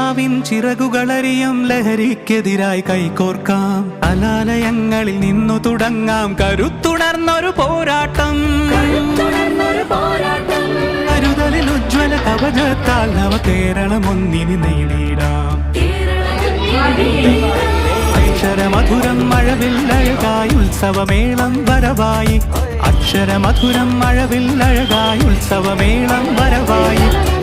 കൊച്ചുകിനാവിൻ ചിറകുകളറിയും ലഹരിക്കെതിരായി കൈകോർക്കാം. അലാലയങ്ങളിൽ നിന്നു തുടങ്ങാം കരുത്തുണർന്നൊരു പോരാട്ടം. കരുതലിൽ ഉജ്ജ്വല കവചത്താൽ നവ കേരളം ഒന്നിനി നേടിയിടാം. അക്ഷരമധുരം മഴവില്ലഴകായി ഉത്സവമേളം വരവായി. അക്ഷരമധുരം മഴവില്ലഴകായി ഉത്സവമേളം വരവായി.